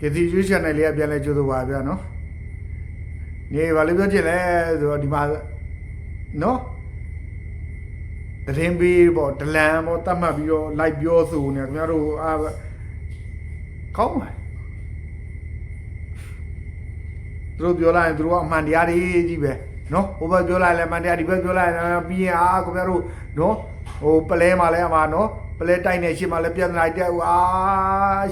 ကစီရွှေ channel လေးကပြန်လဲကြိုးဆိုပါဗျာနော်နေဘာလို့ပြောချင်လဲဆိုတော့ဒီမှာနော်တရင်ပေးပေါ့ဒလန်ပေါ့တတ်မှတ်ပြီးတော့ live ပြောဆိုနေခင်ဗျားတို့အာကောင်းပါသူတို့ပြောလိုက်ရင်သူတို့ကအမှန်တရားတွေကြီးပဲနော်ဟိုဘက်ပြောလိုက်လဲအမှန်တရားဒီဘက်ပြောလိုက်ရင်ပြီးရင်အာခင်ဗျားတို့နော်ဟိုပလဲမှာလဲအမှာနော် ပလဲတိုက်နေရှင်းမှာလဲပြန်လိုက်တဲ့အာ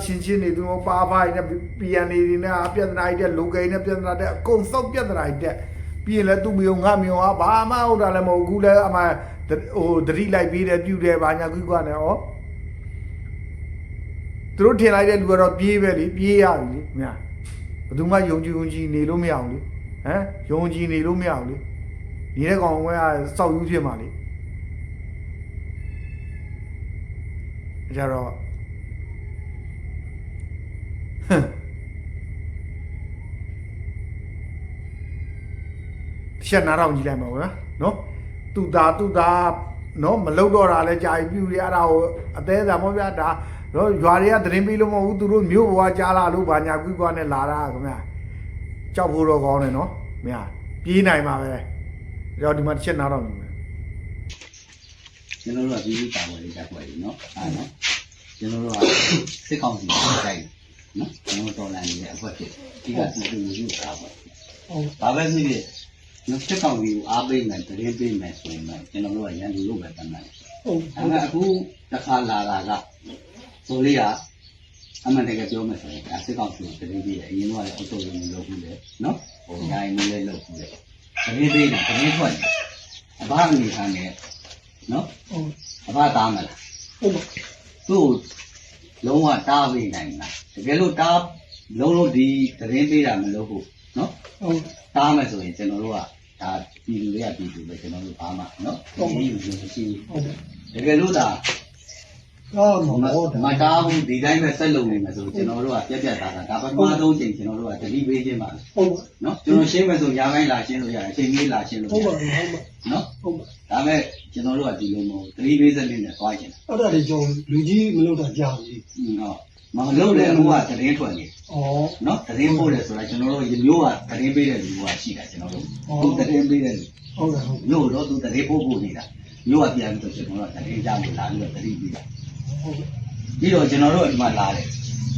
ရှင်းရှင်းနေသူတို့ပါပါနေပြန်နေနေပြန်လိုက်တဲ့လူကိန်းနဲ့ပြန်လာတဲ့အကုန်စောက်ပြန်လိုက်တဲ့ပြီးရင်လဲသူ့မယုံငါမယုံอ่ะဘာမှဟုတ်တာလည်းမဟုတ်ဘူးလဲအမှဟိုတတိလိုက်ပြီးတယ်ပြုတ်တယ်ဘာညာကွီးကွာနေဩသူတို့ထင်လိုက်တဲ့လူကတော့ပြေးပဲလေပြေးရပြီလေမြတ်ဘယ်သူမှယုံကြည်ယုံကြည်နေလို့မရအောင်လေဟမ်ယုံကြည်နေလို့မရအောင်လေနေတဲ့ကောင်ကစောက်ယူဖြစ်မှာလေ ကြတော့ဟမ်ရှက်နားတော့ကြည့်လိုက်မှာဗျာနော်သူသားသူသားနော်မလုတော့တာလဲကြာပြီပြူရတာကိုအသေးသာမောဗျာဒါနော်ရွာတွေကသတင်းပေးလို့မဟုတ်ဘူးသူတို့မြို့ဘွားကြားလာလို့ဘာညာကွီးကွာနဲ့လာတာခင်ဗျာကြောက်ဖို့တော့ကောင်းတယ်နော်မြာပြေးနိုင်ပါပဲကြောက်ဒီမှာတစ်ချက်နားတော့နေမယ် ကျွန်တော်တို့ကပြည်သူ့တာဝန်လေးတက်ွက်လေးနော်အဲ့နော်ကျွန်တော်တို့ကစစ်ကောင်စီကိုတိုက်နော်ကျွန်တော်တော်လန်နေတဲ့အခွက်ဖြစ်ဒီကစီတူမျိုးတာပါဟုတ်ဘာပဲဖြစ်ဖြစ်နော်စစ်ကောင်စီကိုအားပေးမယ်တရင်ပေးမယ်ဆိုရင်တော့ကျွန်တော်တို့ကရန်သူလို့ပဲတတ်မှတ်တယ်ဟုတ်အဲ့ဒါအခုတစ်ခါလာလာကဆိုလေးကအမှန်တကယ်ပြောမယ်ဆိုရင်စစ်ကောင်စီကိုတရင်ပေးတယ်အရင်ကတော့အုပ်ချုပ်ရေးလုပ်ဘူးလေနော်ဟိုညာရင်လည်းလုပ်ဘူးလေတရင်ပေးတယ်တရင်ထွက်တယ်အဘအနေထားနဲ့ နော်အဖတားမလားဟုတ်ပါသူ့ကိုလုံးဝတားပေးနိုင်လားတကယ်လို့တားလုံးလုံးဒီသတင်းပေးတာမလုပ်ဘူးနော်ဟုတ်တားမယ်ဆိုရင်ကျွန်တော်တို့ကဒါပြည်သူတွေကပြည်သူပဲကျွန်တော်တို့ဘာမှနော်ဒီလိုမျိုးမရှိဘူးတကယ်လို့ဒါ အော်မမဟုတ်မတားဘူးဒီတိုင်းပဲဆက်လုပ်နေမယ်ဆိုကျွန်တော်တို့ကပြက်ပြက်သားသားဒါပထမဆုံးချိန်ကျွန်တော်တို့ကတတိပေးခြင်းပါဟုတ်ပါနော်ကျွန်တော်ရှင်းမယ်ဆိုညာပိုင်းလာရှင်းလို့ရတယ်အချိန်ကြီးလာရှင်းလို့ဟုတ်ရပါတယ်ဟုတ်ပါနော်ဟုတ်ပါဒါမဲ့ကျွန်တော်တို့ကဒီလိုမဟုတ်တတိပေးစနစ်နဲ့သွားကျင်တာအဲ့ဒါတွေကြောင့်လူကြီးမလုပ်တာကြာပြီဟုတ်မလုပ်တဲ့ဟိုကသတင်းထွက်နေဩနော်သတင်းပို့တယ်ဆိုတာကျွန်တော်တို့မျိုးကသတင်းပေးတဲ့လူကရှိတာကျွန်တော်တို့သူသတင်းပေးတဲ့လူဟုတ်တယ်ဟုတ်မျိုးတော့သူသတင်းပို့ဖို့နေတာမျိုးကပြန်ပြီးတော့ကျွန်တော်တို့သတင်းကြလို့လာပြီးတော့သတင်းပေးတာဟုတ် ပြီးတော့ကျွန်တော်တို့ဒီမှာလာတယ်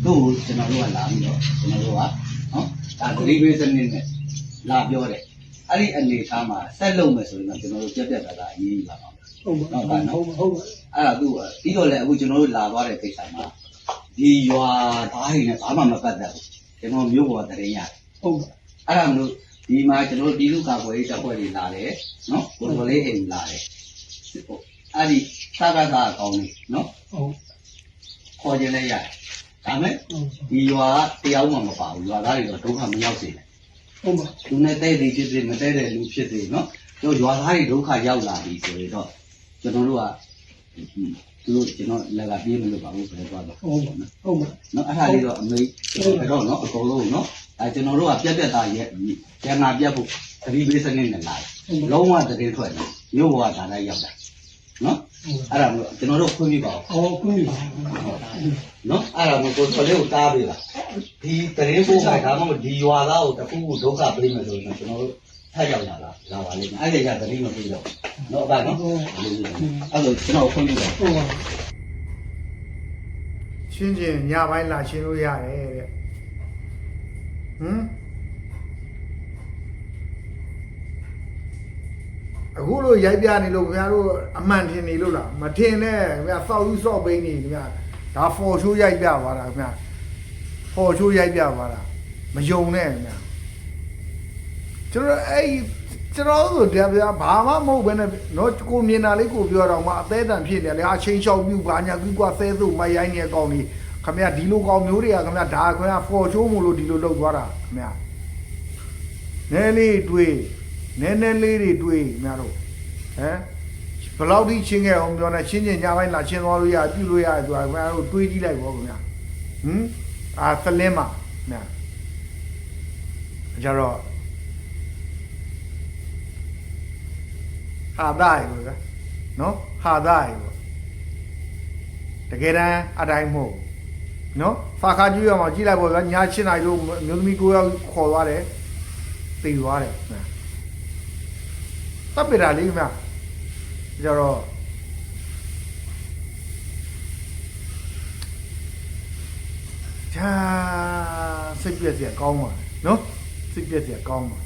သူ့ကိုကျွန်တော်တို့ကလာပြီးတော့ကျွန်တော်တို့ကနော်ဒါသတင်းပေးစနစ်နဲ့လာပြောတယ်အဲ့ဒီအနေထားမှာဆက်လုပ်မယ်ဆိုရင်တော့ကျွန်တော်တို့ပြက်ပြက်သားသားအရေးကြီးပါတော့ဟုတ်ပါဟုတ်ပါဟုတ်ပါဟုတ်ပါအဲ့ဒါသူ့ပြီးတော့လည်းအခုကျွန်တော်တို့လာသွားတဲ့ကိစ္စမှာဒီရွာသားတွေနဲ့ဘာမှမပတ်သက်ဘူးကျွန်တော်မျိုးပေါ်သတင်းရတယ်ဟုတ်ပါအဲ့ဒါမလို့ဒီမှာကျွန်တော်တို့ပြည်သူ့ကာကွယ်ရေးတပ်ဖွဲ့တွေလာတယ်နော်ကိုယ်တော်လေးအိမ်လာတယ်ဟုတ်အဲ့ဒီသက္ကသအကောင်းလေးနော် ဟုတ်ခေါ်ခြင်းလည်းရတယ်ဒါမဲ့ဟုတ်ဒီရွာကတရားမှမပါဘူးရွာသားတွေတော့ဒုက္ခမရောက်စေနဲ့ဟုတ်ပါသူနဲ့တဲ့တွေဖြစ်စေမတဲ့တဲ့လူဖြစ်စေနော်တို့ရွာသားတွေဒုက္ခရောက်လာပြီဆိုရင်တော့ကျွန်တော်တို့ကသူတို့ကျွန်တော်လက်ကပြေးမလို့ပါဘူးဆိုတော့တော့ဟုတ်ပါဟုတ်ပါနော်အဲ့ဒါလေးတော့အမေအဲ့တော့နော်အကုန်လုံးနော်အဲကျွန်တော်တို့ကပြက်ပြက်သားရဲ့ကျန်နာပြက်ဖို့သတိပေးစနစ်နဲ့လာတယ်လုံးဝတည်ထွက်တယ်မြို့ဘဝဒါလိုက်ရောက်တာနော် အဲ့ဒါမျိုးကျွန်တော်တို့ခွင့်ပြပါအောင်အော်ကုညီပါနော်အဲ့ဒါမျိုးကိုယ်တော်လေးကိုတားပေးလားဒီတရင်ပို့ကဒါမှမဟုတ်ဒီရွာသားကိုတခုခုဒုက္ခပေးမယ်ဆိုရင်ကျွန်တော်တို့ထပ်ရောက်လာတာလာပါလိမ့်မယ်အဲ့ဒါကြတတိမပေးတော့နော်အဲ့ဒါနော်အဲ့လိုကျွန်တော်ခွင့်ပြပါဟုတ်ပါရှင်းချင်းညပိုင်းလာရှင်းလို့ရတယ်တဲ့ဟမ် အခုလိုရိုက်ပြနေလို့ခင်ဗျားတို့အမှန်ထင်နေလို့လားမထင်နဲ့ခင်ဗျာစောက်ယူစော့ပိန်းနေခင်ဗျာဒါ for show ရိုက်ပြသွားတာခင်ဗျာ for show ရိုက်ပြသွားတာမယုံနဲ့ခင်ဗျာကျွန်တော်အဲ့ကျွန်တော်တို့တရားပြဘာမှမဟုတ်ဘဲနဲ့နော်ကိုမြင်တာလေးကိုပြောတော့မှအသေးတန်ဖြစ်နေလေအချင်းချောက်ပြူဘာညာကွီကွာဆဲစုမရိုင်းနေအကောင်ကြီးခင်ဗျာဒီလိုကောင်မျိုးတွေကခင်ဗျာဒါခင်ဗျာ for show မို့လို့ဒီလိုလုပ်သွားတာခင်ဗျာနဲလေးတွေး နဲနဲလေးတွေတွေးခင်ဗျာတို့ဟမ်ဘယ်လောက်ထိချင်းခဲ့အောင်ပြောနေချင်းချင်းညပိုင်းလာချင်းသွားလို့ရပြုလို့ရတယ်ဆိုတာခင်ဗျာတို့တွေးကြည့်လိုက်ပေါ့ခင်ဗျာဟမ်အာသလင်းမှာခင်ဗျာကြတော့ဟာသားရေကွာနော်ဟာသားရေပေါ့တကယ်တမ်းအတိုင်းမဟုတ်ဘူးနော်ဖာခါကျွေးရမှာကြည့်လိုက်ပေါ့ဗျာည7နာရီလို့မျိုးသမီး9ယောက်ခေါ်သွားတယ်တေသွားတယ်ခင်ဗျ တပ်ပြတာလေးခင်ဗျကြတော့ဂျာစိတ်ပြက်စရာကောင်းပါနော်စိတ်ပြက်စရာကောင်းပါ